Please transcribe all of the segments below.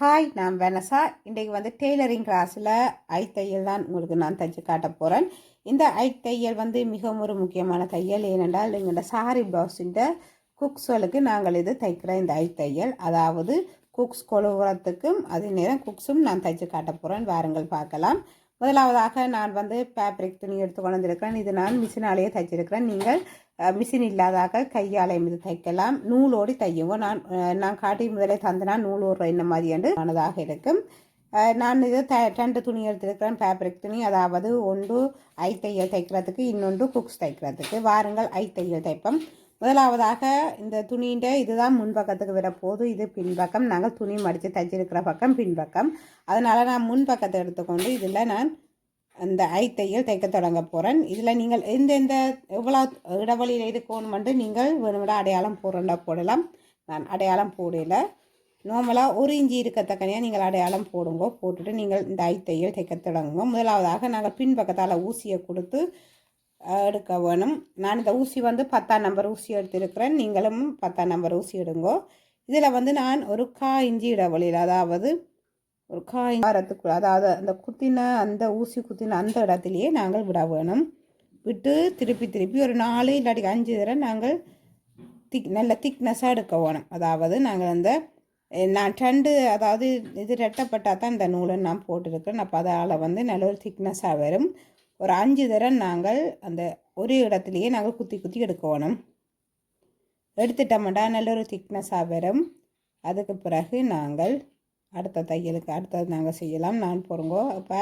Hi நான் Vanessa. இன்றைக்கு வந்து டெய்லரிங் கிளாஸில் ஐத்தையல் தான் உங்களுக்கு நான் தைச்சு காட்ட போகிறேன் இந்த ஐத்தையல் வந்து மிகவும் ஒரு முக்கியமான தையல். ஏனென்றால் எங்களோட சாரி ப்ளவுஸின் குக்ஸ்களுக்கு நாங்கள் இது தைக்கிற இந்த ஐத்தையல் அதாவது குக்ஸ் கொழுவுறத்துக்கும் அதே நேரம் குக்ஸும் நான் தைச்சு காட்ட போகிறேன் வாருங்கள் பார்க்கலாம். முதலாவதாக நான் வந்து ஃபேப்ரிக் துணி எடுத்து கொண்டு வந்திருக்கிறேன். இது நான் மிஷினாலேயே தைச்சிருக்கிறேன். நீங்கள் மிஷின் இல்லாதாக கையால் மீது தைக்கலாம். நூலோடி தையுவோம் நான் நான் காட்டி முதலே தந்தனா நூல் ஒரு இந்த மாதிரி என்று ஆனதாக இருக்கும். நான் இது த ரெண்டு துணி எடுத்துருக்கிறேன். ஃபேப்ரிக் துணி. அதாவது ஒன்று ஐ தையல் தைக்கிறதுக்கு இன்னொன்று குக்ஸ் தைக்கிறதுக்கு. வாருங்கள் ஐ தையல் தைப்போம். முதலாவதாக இந்த துணின்ற இதுதான் முன்பக்கத்துக்கு வரப்போது இது பின்பக்கம். நாங்கள் துணி மடித்து தைச்சிருக்கிற பக்கம் பின்பக்கம். அதனால் நான் முன்பக்கத்தை எடுத்துக்கொண்டு இதில் நான் அந்த ஐ தையல் தைக்க தொடங்க போகிறேன் இதில் நீங்கள் எந்தெந்த எவ்வளோ இடைவெளியில் இருக்கணுமென்று நீங்கள் வேணுமிட அடையாளம் போடுறா போடலாம். நான் அடையாளம் போடல. நார்மலாக ஒரு இஞ்சி இருக்கத்தக்கனையாக நீங்கள் அடையாளம் போடுங்க போட்டுட்டு நீங்கள் இந்த ஐ தையல் தைக்க தொடங்குங்க. முதலாவதாக நாங்கள் பின்பக்கத்தால் ஊசியை கொடுத்து எடுக்க வேணும். நான் இந்த ஊசி வந்து பத்தாம் நம்பர் ஊசி எடுத்திருக்கிறேன். நீங்களும் பத்தாம் நம்பர் ஊசி எடுங்கோ. இதில் வந்து நான் ஒரு கா இஞ்சி இடைவெளியில் அதாவது ஒரு காய் வாரத்துக்குள்ள அதாவது அந்த குத்தின அந்த ஊசி குத்தின அந்த இடத்துலையே நாங்கள் விட வேணும். விட்டு திருப்பி திருப்பி ஒரு நாலு இல்லாட்டி அஞ்சு தடவை நாங்கள் திக் நல்ல திக்னஸாக எடுக்க வேணும். அதாவது நாங்கள் அந்த நான் ரெண்டு அதாவது இது ரெட்டப்பட்டால் தான் இந்த நூலை நான் போட்டிருக்கேன் அப்போ அதால் வந்து நல்ல ஒரு திக்னஸாக வரும். ஒரு அஞ்சு தடவை நாங்கள் அந்த ஒரு இடத்துலையே நாங்கள் குத்தி குத்தி எடுக்க வேணும். எடுத்துட்டோம்டா நல்ல ஒரு திக்னஸாக வரும். அதுக்கு பிறகு நாங்கள் அடுத்த தையலுக்கு அடுத்தது நாங்கள் செய்யலாம். நான் போகிறோங்கோ அப்போ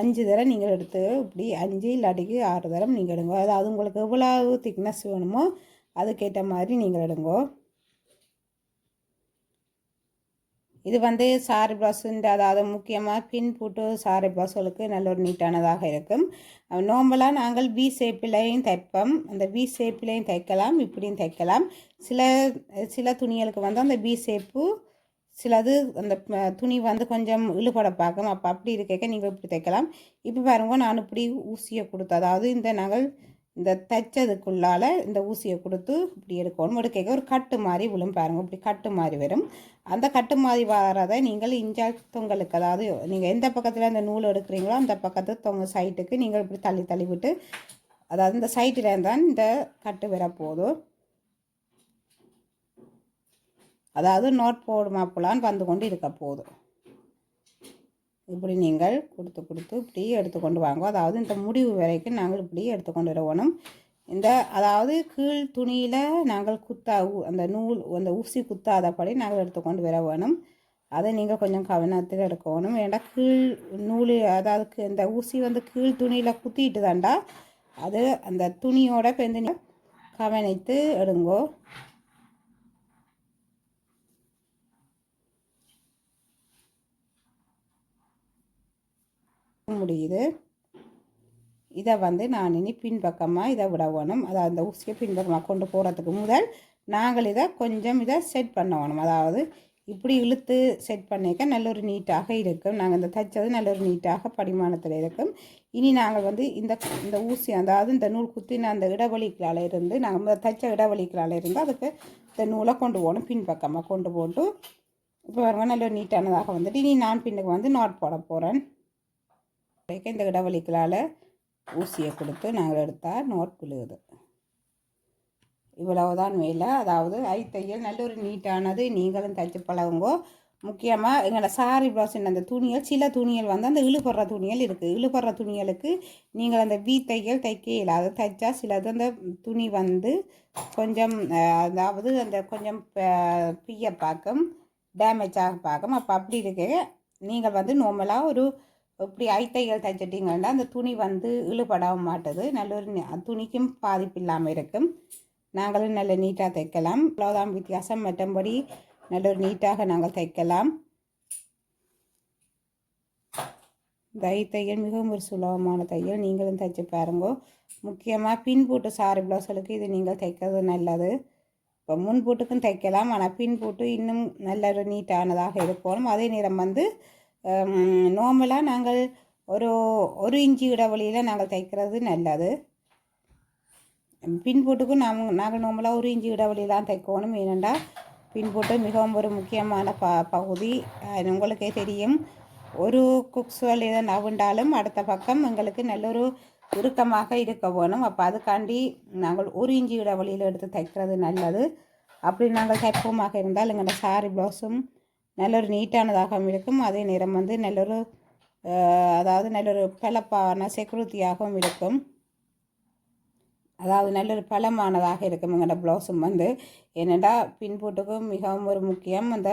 அஞ்சு தடவை நீங்கள் எடுத்து இப்படி அஞ்சு இல்லாட்டிக்கு ஆறு தடவை நீங்கள் எடுங்கோ. அதாவது உங்களுக்கு எவ்வளவு திக்னஸ் வேணுமோ அதுக்கேற்ற மாதிரி நீங்கள் எடுங்கோ. இது வந்து சாரி ப்ளவுஸுன்ற அதாவது முக்கியமாக பின் போட்டு சாரி ப்ளவுஸ்களுக்கு நல்ல ஒரு நீட்டானதாக இருக்கும். நோம்பலாக நாங்கள் வி ஷேப்பிலையும் தைப்போம். அந்த வி ஷேப்பிலையும் தைக்கலாம். இப்படியும் தைக்கலாம். சில சில துணிகளுக்கு வந்து அந்த வி ஷேப்பு சிலது அந்த துணி வந்து கொஞ்சம் இழுபட பார்க்கும். அப்போ அப்படி இருக்க நீங்கள் இப்படி தைக்கலாம். இப்போ பாருங்க நான் இப்படி ஊசியை கொடுத்து அதாவது இந்த நகல் இந்த தைச்சதுக்குள்ளால இந்த ஊசியை கொடுத்து இப்படி எடுக்கணும். எடுக்க ஒரு கட்டு மாதிரி விழும் பாருங்க இப்படி கட்டு மாதிரி வரும். அந்த கட்டு மாதிரி வரதை நீங்கள் இஞ்சா தொங்கலுக்கு அதாவது நீங்கள் எந்த பக்கத்தில் அந்த நூல் எடுக்கிறீங்களோ அந்த பக்கத்து தொங்க சைட்டுக்கு நீங்கள் இப்படி தள்ளி தள்ளி விட்டு அதாவது இந்த சைட்டில் தான் இந்த கட்டு வரப்போதும் அதாவது நோட் போடுமா போலான்னு வந்து கொண்டு இருக்க போதும் இப்படி நீங்கள் கொடுத்து கொடுத்து இப்படி எடுத்துக்கொண்டு வாங்க. அதாவது இந்த முடிவு வரைக்கும் நாங்கள் இப்படி எடுத்துக்கொண்டு வரணும். இந்த அதாவது கீழ் துணியில் நாங்கள் குத்தா அந்த நூல் அந்த ஊசி குத்தாதபடி நாங்கள் எடுத்துக்கொண்டு வர வேணும். அதை நீங்கள் கொஞ்சம் கவனத்தில் எடுக்கணும். ஏன்னா கீழ் நூல் அதாவது இந்த ஊசி வந்து கீழ் துணியில் குத்திட்டு தாண்டா அது அந்த துணியோட பெந்து கவனித்து எடுங்கோ. முடியுது. இதை வந்து நான் இனி பின்பக்கமாக இதை விட வேணும் அதாவது அந்த ஊசியை பின்பக்கமாக கொண்டு போகிறதுக்கு முதல் நாங்கள் இதை கொஞ்சம் இதை செட் பண்ண வேணும் அதாவது இப்படி இழுத்து செட் பண்ணிக்க நல்ல ஒரு நீட்டாக இருக்கும். நாங்கள் இந்த தைச்சது நல்ல ஒரு நீட்டாக படிமானத்தில் இருக்கும். இனி நாங்கள் வந்து இந்த இந்த ஊசி அதாவது இந்த நூல் குத்தின அந்த இடைவெளிக்களால் இருந்து நாங்கள் தைச்ச இடைவெளிக்களால் இருந்து அதுக்கு இந்த நூலை கொண்டு போகணும். பின்பக்கமாக கொண்டு போட்டு இப்போ பாருங்க நல்ல ஒரு நீட்டானதாக வந்துட்டு இனி நான் பின்னுக்கு வந்து நாட் போட போகிறேன் இந்த இடைவெளிக்களால் ஊசியை கொடுத்து நாங்கள் எடுத்தால் நோட் விழுகுது இவ்வளவுதான் வேலை. அதாவது ஐ தையல் நல்ல ஒரு நீட்டானது நீங்களும் தைச்சு பழகுங்கோ. முக்கியமாக எங்களோட சாரி ப்ளவுஸின் அந்த துணிகள் சில துணிகள் வந்து அந்த இழுபடுற துணிகள் இருக்குது இழுபடுற துணிகளுக்கு நீங்கள் அந்த வீ தையல் தைக்க இல்லாத தைச்சா சிலது அந்த துணி வந்து கொஞ்சம் அதாவது அந்த கொஞ்சம் பிய பார்க்கும் ஆக பார்க்கும். அப்போ அப்படி இருக்க. நீங்கள் வந்து நார்மலாக ஒரு இப்படி ஐத்தைகள் தைச்சிட்டிங்கன்னா அந்த துணி வந்து இழுபடவும் மாட்டுது. நல்ல ஒரு துணிக்கும் பாதிப்பு இல்லாமல் இருக்கும். நாங்களும் நல்ல நீட்டாக தைக்கலாம். அவ்வளோதான் வித்தியாசம். மற்றபடி நல்ல ஒரு நீட்டாக நாங்கள் தைக்கலாம். இந்த தையல் மிகவும் ஒரு சுலபமான தையல். நீங்களும் தைச்சு பாருங்க. முக்கியமாக பின் போட்டு சாரி ப்ளவுஸ்களுக்கு இது நீங்கள் தைக்கிறது நல்லது. இப்போ முன் போட்டுக்கும் தைக்கலாம். ஆனால் பின் போட்டு இன்னும் நல்ல ஒரு நீட்டானதாக இருக்கணும் அதே நேரம் வந்து நோம்பலாக நாங்கள் ஒரு ஒரு இன்ச்சு இடைவெளியில் நாங்கள் தைக்கிறது நல்லது. பின் போட்டுக்கும் நாம் நாங்கள் நோம்பலாக ஒரு இன்ச்சு இடைவெளியெலாம் தைக்கணும். ஏனெண்டா பின்புட்டு மிகவும் ஒரு முக்கியமான ப பகுதி. உங்களுக்கே தெரியும். ஒரு குக்ஸ்வல் இதை நவுண்டாலும் அடுத்த பக்கம் எங்களுக்கு நல்ல ஒரு இறுக்கமாக இருக்க வேணும். அப்போ அதுக்காண்டி நாங்கள் ஒரு இஞ்சி இடைவெளியில் எடுத்து தைக்கிறது நல்லது. அப்படி நாங்கள் தைப்போமாக இருந்தால் எங்களோட சாரி ப்ளவுஸும் நல்ல ஒரு நீட்டானதாகவும் இருக்கும். அதே நேரம் வந்து நல்ல ஒரு அதாவது நல்ல ஒரு பலப்பான செக்யூரிட்டியாகவும் இருக்கும். அதாவது நல்ல ஒரு பலமானதாக இருக்கும் எங்களோட ப்ளவுஸும் வந்து. என்னடா பின்புட்டுக்கும் மிகவும் ஒரு முக்கியம். அந்த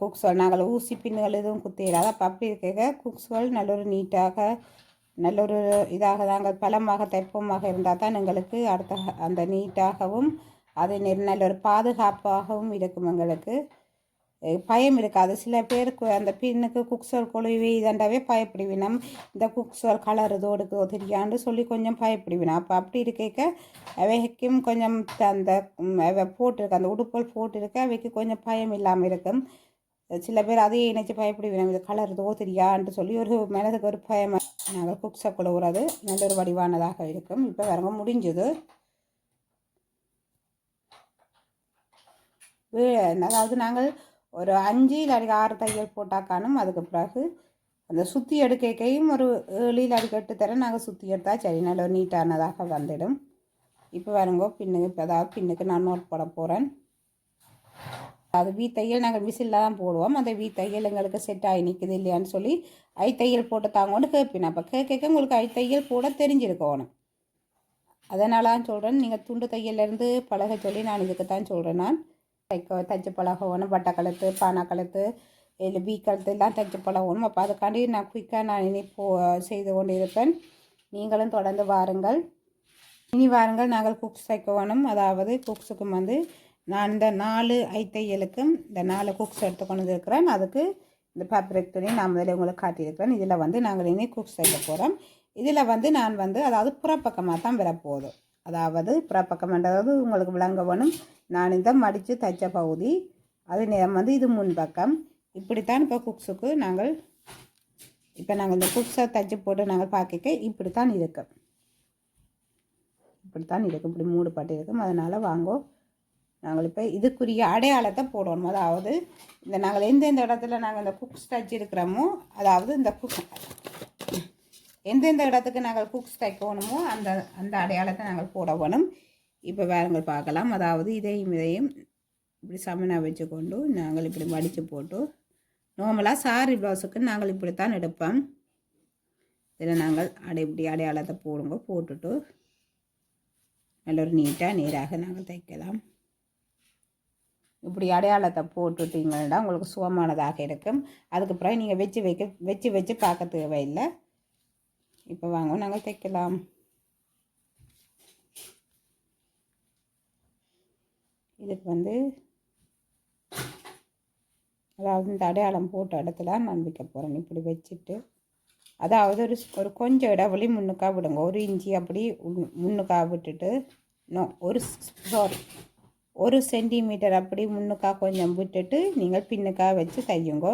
குக்ஸ்வல் நாங்கள் ஊசி பின்னுகள் எதுவும் குத்திடாத அப்போ அப்படி இருக்க குக்ஸ்வல் நல்ல ஒரு நீட்டாக நல்ல ஒரு இதாக நாங்கள் பலமாக தைப்பமாக இருந்தால் தான் எங்களுக்கு அடுத்த அந்த நீட்டாகவும் அதே நேரம் நல்ல ஒரு பாதுகாப்பாகவும் இருக்கும் எங்களுக்கு. பயம் இருக்காது. சில பேருக்கு அந்த பின்னுக்கு குக்ஸோல் கொழுவி இதண்டாவே பயப்படுவினம் இந்த குக்ஸோல் கலர் இதோடுக்கு தெரியாண்டு சொல்லி கொஞ்சம் பயப்படுவினா அப்போ அப்படி இருக்க அவைக்கும் கொஞ்சம் அந்த போட்டிருக்க அந்த உடுப்பல் போட்டிருக்க அவைக்கு கொஞ்சம் பயம் இல்லாமல் இருக்கும். சில பேர் அதையே இணைச்சி பயப்படுவினம் இது கலர் தோ தெரியாண்டு சொல்லி ஒரு மனதுக்கு ஒரு பயம் நாங்கள் குக்ஸை கொழுவுறது நல்ல ஒரு வடிவானதாக இருக்கும். இப்போ வரங்க முடிஞ்சது. அதாவது நாங்கள் ஒரு அஞ்சு இல்லாட்டி ஆறு தையல் போட்டாக்கானும் அதுக்கு பிறகு அந்த சுற்றி எடுக்கைக்கையும் ஒரு ஏழு இல்லாட்டி கட்டு தர நாங்கள் சுற்றி எடுத்தால் சரி நல்ல நீட்டானதாக வந்துடும். இப்போ வருங்கோ பின்னுக்கு இப்போ அதாவது பின்னுக்கு நான் நோட் போட போகிறேன் அது வீ தையல் நாங்கள் விசிலில் தான் போடுவோம். அந்த வீ தையல் எங்களுக்கு செட் ஆகி நிற்குது இல்லையான்னு சொல்லி ஐ தையல் போட்டு தாங்கன்னு கேட்பேன். அப்போ கேட்க உங்களுக்கு ஐ தையல் போட தெரிஞ்சிருக்கணும் அதனால தான் சொல்கிறேன் நீங்கள் துண்டு தையல்லேருந்து பழக சொல்லி நான் இதுக்கு தான் சொல்கிறேன் நான். தைக்க தைச்சு பழகணும் பட்டை கழுத்து பானை கழுத்து இல்லை பீ கழுத்து எல்லாம் தைச்சு பழகணும் அப்போ அதுக்காண்டி நான் குயிக்காக நான் இனி போ செய்து கொண்டு இருப்பேன் நீங்களும் தொடர்ந்து வாருங்கள். இனி வாருங்கள். நாங்கள் குக்ஸ் தைக்கணும் அதாவது குக்ஸுக்கும் வந்து நான் இந்த நாலு ஐத்தையலுக்கும் இந்த நாலு குக்ஸ் எடுத்துக்கொண்டு இருக்கிறேன் அதுக்கு இந்த ஃபேப்ரிக் துணி நான் முதல்ல உங்களுக்கு காட்டியிருக்கிறேன். இதில் வந்து நாங்கள் இனி குக்ஸ் தைக்க போகிறோம் இதில் வந்து நான் வந்து அதாவது புறப்பக்கமாக தான் வரப்போகுது. அதாவது புறப்பக்கம்ன்றது உங்களுக்கு விளங்க வேணும். நான் இந்த மடித்து தைச்ச பகுதி. அது நேரம் வந்து இது முன்பக்கம் இப்படித்தான் இப்போ குக்ஸுக்கு நாங்கள் இப்போ நாங்கள் இந்த குக்ஸை தைச்சு போட்டு நாங்கள் பார்க்க இப்படித்தான் இருக்கும் இப்படித்தான் இருக்கும் இப்படி மூடுபட்டு இருக்கும் அதனால் வாங்கோ. நாங்கள் இப்போ இதுக்குரிய அடையாளத்தை போடணும். அதாவது இந்த நாங்கள் எந்தெந்த இடத்துல நாங்கள் இந்த குக்ஸ் தச்சு இருக்கிறோமோ அதாவது இந்த குக் எந்தெந்த இடத்துக்கு நாங்கள் குக்ஸ் தைக்கணுமோ அந்த அந்த அடையாளத்தை நாங்கள் போட வேணும் இப்போ வேறுங்கள் பார்க்கலாம். அதாவது இதையும் இதையும் இப்படி சமனாக வச்சுக்கொண்டு நாங்கள் இப்படி மடித்து போட்டு நார்மலாக சாரி ப்ளவுஸுக்கு நாங்கள் இப்படித்தான் எடுப்போம். இதில் நாங்கள் அடை இப்படி அடையாளத்தை போடுங்க போட்டுட்டு நல்ல ஒரு நீட்டாக நேராக நாங்கள் தைக்கலாம். இப்படி அடையாளத்தை போட்டுட்டீங்கன்னா உங்களுக்கு சுகமானதாக இருக்கும். அதுக்கப்புறம் நீங்கள் வச்சு வைக்க வச்சு வச்சு பார்க்க தேவையில்லை. இப்போ வாங்க நாங்கள் தைக்கலாம். இதுக்கு வந்து அதாவது இந்த அடையாளம் போட்ட இடத்துல நான் வைக்க போகிறேன் இப்படி வச்சுட்டு அதாவது ஒரு ஒரு கொஞ்சம் இடவழி முன்னுக்கா விடுங்க. ஒரு இஞ்சி அப்படி முன்னுக்கா விட்டுட்டு நோ ஒரு சாரி ஒரு சென்டிமீட்டர் அப்படி முன்னுக்கா கொஞ்சம் விட்டுட்டு நீங்கள் பின்னுக்கா வச்சு தையுங்க.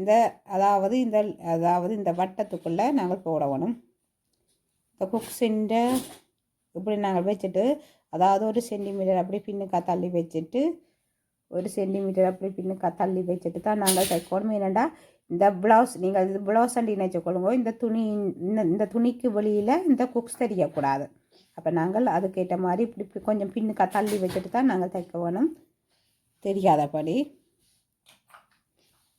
இந்த அதாவது இந்த அதாவது இந்த வட்டத்துக்குள்ளே நாங்கள் போடணும் இந்த குக்ஸின்ற இப்படி நாங்கள் வச்சுட்டு அதாவது ஒரு சென்டிமீட்டர் அப்படி பின்னுக்கா தள்ளி வச்சுட்டு ஒரு சென்டிமீட்டர் அப்படி பின்னுக்கா தள்ளி வச்சுட்டு தான் நாங்கள் தைக்கணும். ஏன்னாண்டா இந்த ப்ளவுஸ் நீங்கள் இது ப்ளவுஸ் அண்டி நினச்சிக்கொள்ளுங்க இந்த துணி இந்த இந்த துணிக்கு வெளியில் இந்த குக்ஸ் தெரியக்கூடாது. அப்போ நாங்கள் அதுக்கேற்ற மாதிரி இப்படி இப்படி கொஞ்சம் பின்னுக்கா தள்ளி வச்சுட்டு தான் நாங்கள் தைக்க வேணும் தெரியாதபடி.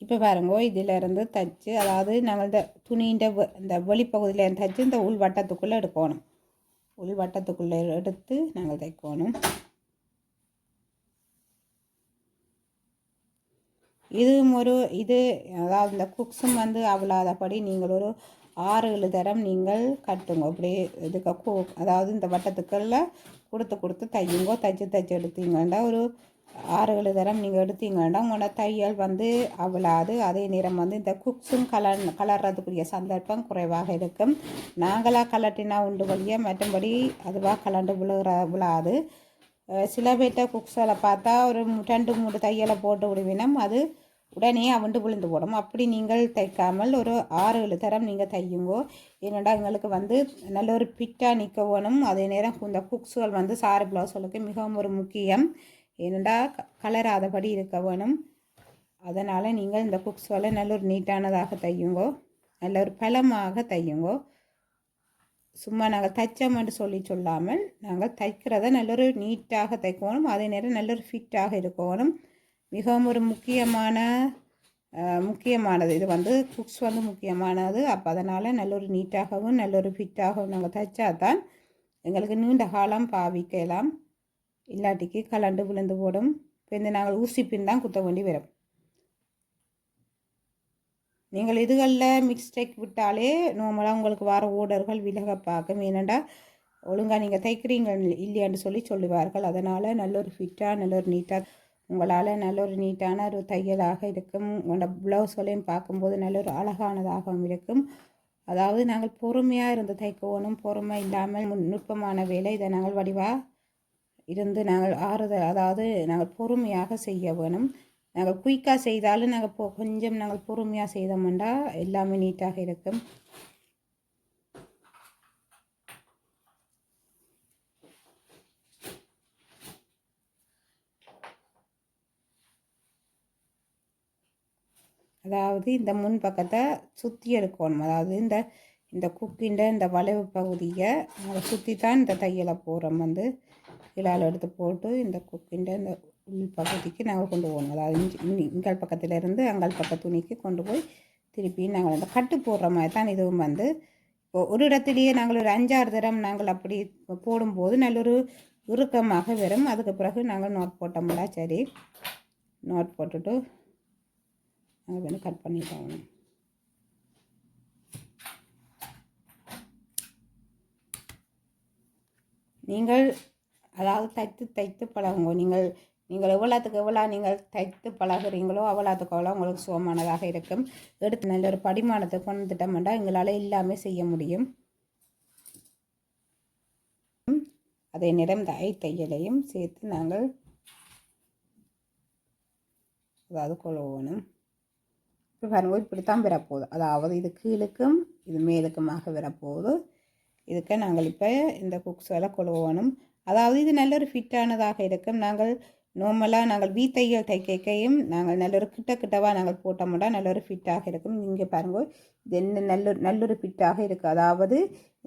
இப்போ பாருங்க இதிலிருந்து தைச்சு அதாவது நாங்கள் இந்த துணின்ற இந்த வெளிப்பகுதியில் இருந்து தைச்சு இந்த உள் வட்டத்துக்குள்ளே எடுக்கணும். உள் வட்டத்துக்குள்ளே எடுத்து நாங்கள் தைக்கணும். இதுவும் ஒரு இது அதாவது இந்த குக்ஸும் வந்து அவ்வளாதபடி நீங்கள் ஒரு ஆறு ஏழு தரம் நீங்கள் கட்டுங்க. அப்படி இதுக்கு அதாவது இந்த வட்டத்துக்குள்ள கொடுத்து கொடுத்து தையுங்கோ. தைச்சு தைச்சு எடுத்தீங்கன்னா ஒரு ஆறு ஏழு தரம் நீங்கள் எடுத்தீங்கன்னா உங்களோட தையல் வந்து அவ்வளாது. அதே நேரம் வந்து இந்த குக்ஸும் கலர் கலர்றதுக்குரிய சந்தர்ப்பம் குறைவாக இருக்கும். நாங்களாக கலட்டினா உண்டு வழிய மற்றபடி அதுவாக கலண்டு விழுகிற விழாது. சில பேர்ட்ட குக்ஸில் பார்த்தா ஒரு ரெண்டு மூணு தையலை போட்டு விடுவினம். அது உடனே அவண்டு விழுந்து போடும். அப்படி நீங்கள் தைக்காமல் ஒரு ஆறு ஏழு தரம் நீங்கள் தையுங்கோ. என்னடா எங்களுக்கு வந்து நல்ல ஒரு பிட்டாக நிற்க வேணும் அதே நேரம் இந்த குக்ஸுகள் வந்து சாரி பிளவுஸ்களுக்கு மிகவும் ஒரு முக்கியம். ஏனெண்டா க- கலராதபடி இருக்க வேணும். அதனால் நீங்கள் இந்த குக்ஸ் வலை நல்ல ஒரு நீட்டானதாக தையுங்கோ நல்ல ஒரு பலமாக தையுங்கோ. சும்மா நாங்கள் தைச்சோம்னு சொல்லி சொல்லாமல் நாங்கள் தைக்கிறத நல்ல ஒரு நீட்டாக தைக்கணும். அதே நேரம் நல்ல ஒரு ஃபிட்டாக இருக்கணும். மிகவும் ஒரு முக்கியமான முக்கியமானது. இது வந்து குக்ஸ் வந்து முக்கியமானது. அப்போ அதனால் நல்ல ஒரு நீட்டாகவும் நல்ல ஒரு ஃபிட்டாகவும் நாங்கள் தைச்சா தான் எங்களுக்கு நீண்ட காலம் பாவிக்கலாம். இல்லாட்டிக்கு கலண்டு விழுந்து போடும். இப்போ இந்த நாங்கள் ஊசி பின் தான் குத்த வேண்டி வரும். நீங்கள் இதுகளில் மிக்ஸ்டேக் விட்டாலே நார்மலாக உங்களுக்கு வர ஓடர்கள் விலக பார்க்கும். ஏனெண்டா ஒழுங்காக நீங்கள் தைக்கிறீங்க இல்லையான்னு சொல்லி சொல்லுவார்கள். அதனால் நல்ல ஒரு ஃபிட்டாக நல்ல ஒரு நீட்டாக உங்களால் நல்ல ஒரு நீட்டான ஒரு தையலாக இருக்கும். உங்களோட ப்ளவுஸ்களையும் பார்க்கும்போது நல்ல ஒரு அழகானதாகவும் இருக்கும். அதாவது நாங்கள் பொறுமையாக இருந்து தைக்கணும். பொறுமை இல்லாமல் நுட்பமான வேலை இதை நாங்கள் வடிவாக இருந்து நாங்கள் ஆறுதல் அதாவது நாங்கள் பொறுமையாக செய்ய வேணும். நாங்கள் குயிக்காக செய்தாலும் நாங்கள் பொ கொஞ்சம் நாங்கள் பொறுமையாக செய்தோம்னா எல்லாமே நீட்டாக இருக்கும். அதாவது இந்த முன் பக்கத்தை சுற்றி எடுக்கணும். அதாவது இந்த இந்த குக்கின்ற இந்த வளைவு பகுதியை நாங்கள் சுற்றி தான் இந்த தையலை போகிறோம் வந்து. இலால் எடுத்து போட்டு இந்த குக்கின்ற இந்த உள் பகுதிக்கு நாங்கள் கொண்டு போகணும். அதாவது இஞ்சி- இங்க- இங்கால் இருந்து அங்கால் பக்க துணிக்கு கொண்டு போய் திருப்பி நாங்கள் அந்த கட்டு போடுற மாதிரி தான் இதுவும் வந்து இப்போ ஒரு இடத்துலையே நாங்கள் ஒரு அஞ்சாறு தரம் நாங்கள் அப்படி போடும்போது நல்ல ஒரு இறுக்கமாக வரும். அதுக்கு பிறகு நாங்கள் நோட் போட்டோம்னா சரி. நோட் போட்டுட்டு நாங்கள் வந்து கட் பண்ணிட்டோம் நீங்கள் அதாவது தைத்து தைத்து பழகுங்க. நீங்கள் நீங்கள் எவ்வளோத்துக்கு எவ்வளோ நீங்கள் தைத்து பழகுறீங்களோ அவ்வளோத்துக்கு அவ்வளோ உங்களுக்கு சுகமானதாக இருக்கும். எடுத்து நல்ல ஒரு படிமானத்தை கொண்டு வந்துட்டோம்னா எங்களால் எல்லாமே செய்ய முடியும். அதே நேரம் தாய் தையலையும் சேர்த்து நாங்கள் அதாவது கொழுவணும். இப்போ பாருங்க இப்படித்தான் வரப்போகுது. அதாவது இது கீழுக்கும் இது மேலுக்குமாக வரப்போகுது. இதுக்கு நாங்கள் இப்போ இந்த குக்ஸ் எல்லாம் கொழுவணும். அதாவது இது நல்ல ஒரு ஃபிட்டானதாக இருக்கும். நாங்கள் நார்மலாக நாங்கள் வீத்தையில் தைக்கையும் நாங்கள் நல்ல ஒரு கிட்ட கிட்டவாக நாங்கள் போட்டோம்னா நல்ல ஒரு ஃபிட்டாக இருக்கும். இங்கே பாருங்க இது என்ன நல்ல நல்லொரு ஃபிட்டாக இருக்குது அதாவது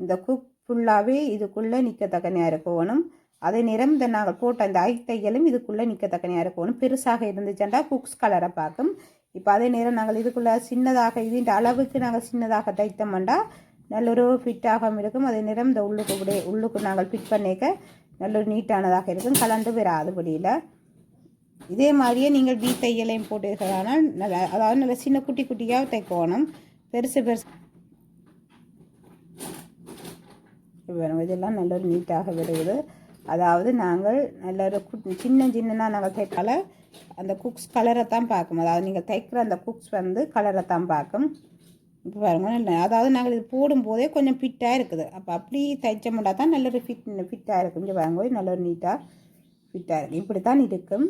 இந்த குக் ஃபுல்லாகவே இதுக்குள்ளே நிற்கத்தக்கனையாக இருக்கணும் அதே நேரம் இந்த நாங்கள் போட்ட அந்த ஐ தையலும் இதுக்குள்ளே நிற்கத்தக்கனையாக இருக்கணும் பெருசாக இருந்துச்சுன்னா குக்ஸ் கலரை பார்க்கும். இப்போ அதே நேரம் நாங்கள் இதுக்குள்ளே சின்னதாக இதுன்ற அளவுக்கு நாங்கள் சின்னதாக தைத்தோம்னா நல்ல ஒரு இருக்கும். அதே நேரம் இந்த உள்ளுக்கு கூட உள்ளுக்கு நாங்கள் ஃபிட் பண்ணிக்க நல்ல ஒரு நீட்டானதாக இருக்கும். கலந்து வராது படியில் இதே மாதிரியே நீங்கள் வீ தையலையும் போட்டீர்களானால் நல்ல அதாவது நல்ல சின்ன குட்டி குட்டியாக தைக்கணும். பெருசு பெருசு. இதெல்லாம் நல்ல ஒரு நீட்டாக வருகிறது அதாவது நாங்கள் நல்ல ஒரு குட்- சின்ன சின்னதாக நாங்கள் தைக்கால. அந்த குக்ஸ் கலரை தான் பார்க்கும். அதாவது நீங்கள் தைக்கிற அந்த குக்ஸ் வந்து கலரை தான் பார்க்கும். இப்போ பாருங்கள் அதாவது நாங்கள் இது போடும்போதே கொஞ்சம் ஃபிட்டாக இருக்குது. அப்போ அப்படி தைச்ச தான் நல்ல ஒரு ஃபிட் ஃபிட்டாக இருக்கும் இங்கே பாருங்க நல்ல ஒரு நீட்டாக ஃபிட்டாக இருக்கும் இப்படி தான் இருக்கும்.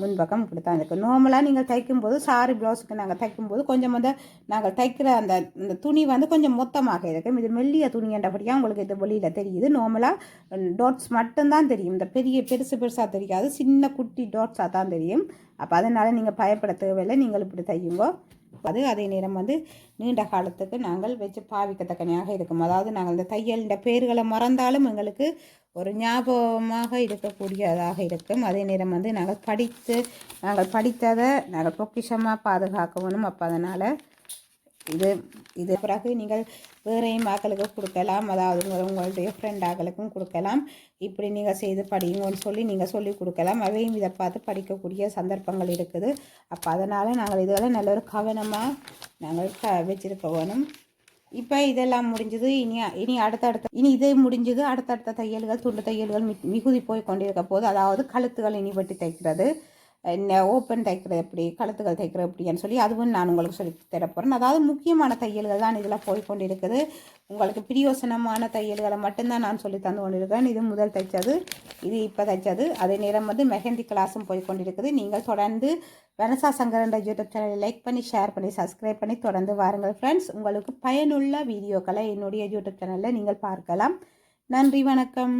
முன்பக்கம் இப்படி தான் இருக்குது நார்மலாக நீங்கள் தைக்கும்போது சாரி ப்ளவுஸுக்கு நாங்கள் தைக்கும்போது கொஞ்சம் வந்து நாங்கள் தைக்கிற அந்த இந்த துணி வந்து கொஞ்சம் மொத்தமாக இருக்கும். இது மெல்லிய துணின்றபடியாக உங்களுக்கு இது வெளியில் தெரியுது. நார்மலாக டாட்ஸ் மட்டும்தான் தெரியும். இந்த பெரிய பெருசு பெருசாக தெரியாது. சின்ன குட்டி டாட்ஸாக தான் தெரியும். அப்போ அதனால் நீங்கள் பயப்பட தேவையில்லை. நீங்கள் இப்படி தையுங்கோ. அது அதே நேரம் வந்து நீண்ட காலத்துக்கு நாங்கள் வச்சு பாவிக்கத்தக்கனையாக இருக்கும். அதாவது நாங்கள் இந்த தையலிൻ്റെ பேர்களை மறந்தாலும் எங்களுக்கு ஒரு ஞாபகமாக இருக்கக்கூடியதாக இருக்கும். அதே நேரம் வந்து நாங்கள் படித்து நாங்கள் படித்ததை நாங்கள் பொக்கிஷமாக பாதுகாக்க வேணும் அப்போ அதனால் இது இது பிறகு நீங்கள் வேறையும் ஆக்களுக்கு கொடுக்கலாம். அதாவது உங்களுடைய ஃப்ரெண்ட் ஆக்களுக்கும் கொடுக்கலாம். இப்படி நீங்கள் செய்து படிங்கன்னு சொல்லி நீங்கள் சொல்லி கொடுக்கலாம். அவையும் இதை பார்த்து படிக்கக்கூடிய சந்தர்ப்பங்கள் இருக்குது. அப்போ அதனால் நாங்கள் இதெல்லாம் நல்ல ஒரு கவனமாக நாங்கள் க வச்சுருக்க வேணும். இப்போ இதெல்லாம் முடிஞ்சது. இனி இனி அடுத்தடுத்த இனி இதே முடிஞ்சது. அடுத்தடுத்த தையல்கள் துண்டு தையல்கள் மி- மிகுதி போய் கொண்டிருக்க போது அதாவது கழுத்துகள் இனி வெட்டி தைக்கிறது. என்ன ஓப்பன் தைக்கிறது எப்படி கழுத்துகள் தைக்கிறது எப்படின்னு சொல்லி அதுவும் நான் உங்களுக்கு சொல்லி தரப்போகிறேன் அதாவது முக்கியமான தையல்கள் தான் இதில் போய் கொண்டிருக்குது. உங்களுக்கு பிரியோசனமான தையல்களை மட்டும்தான் நான் சொல்லி தந்து கொண்டிருக்கேன் இது முதல் தைச்சது. இது இப்போ தைச்சது. அதே நேரம் வந்து மெஹந்தி கிளாஸும் போய் கொண்டிருக்குது. நீங்கள் தொடர்ந்து வெனசா சங்கரன்ற யூடியூப் சேனலை லைக் பண்ணி ஷேர் பண்ணி சப்ஸ்கிரைப் பண்ணி தொடர்ந்து வாருங்கள் ஃப்ரெண்ட்ஸ் உங்களுக்கு பயனுள்ள வீடியோக்களை என்னுடைய யூடியூப் சேனலில் நீங்கள் பார்க்கலாம். நன்றி வணக்கம்.